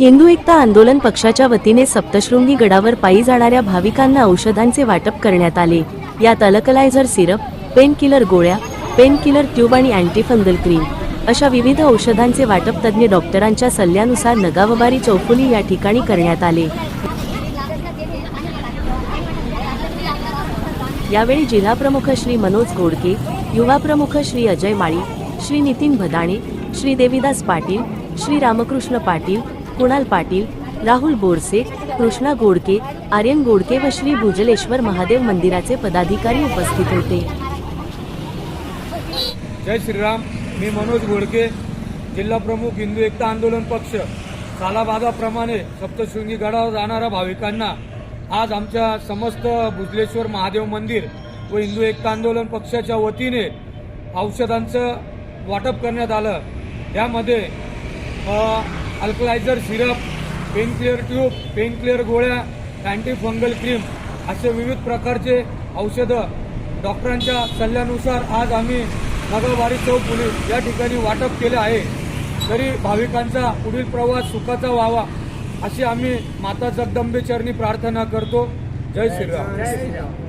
हिंदू एकता आंदोलन पक्षाच्या वतीने सप्तशृंगी गडावर पायी जाणाऱ्या भाविकांना औषधांचे वाटप करण्यात आले. यात अलकलायझर सिरप पेन किलर गोळ्या पेन किलर ट्यूब आणि अँटीफंगल क्रीम अशा विविध औषधांचे वाटप तज्ज्ञ डॉक्टरांच्या सल्ल्यानुसार नगावबारी चौफुली या ठिकाणी करण्यात आले. यावेळी जिल्हा प्रमुख श्री मनोज गोडके युवा प्रमुख श्री अजय माळी श्री नितीन भदाणे श्री देविदास पाटील श्री रामकृष्ण पाटील कुणाल पाटील राहुल बोरसे कृष्णा गोडके आर्यन गोडके व श्री भुजलेश्वर महादेव मंदिराचे पदाधिकारी उपस्थित होते. जय श्रीराम. मी मनोज गोडके जिल्हा प्रमुख हिंदू एकता आंदोलन पक्ष. सालाबादाप्रमाणे सप्तशृंगी गडावर जाणाऱ्या भाविकांना आज आमच्या समस्त भुजलेश्वर महादेव मंदिर व हिंदू एकता आंदोलन पक्षाच्या वतीने औषधांचं वाटप करण्यात आलं. यामध्ये alkalizer syrup pain killer tube pain killer गोळ्या अँटी फंगल क्रीम असे विविध प्रकारचे औषधं. डॉक्टरांच्या सल्ल्यानुसार आज आम्ही नगरवारी चौक पोलीस या ठिकाणी वाटप केले आहे. तरी भाविकांचा पुढील प्रवास सुखाचा व्हावा अशी आम्ही माता जगदंबेचरणी प्रार्थना करतो. जय श्रीराम.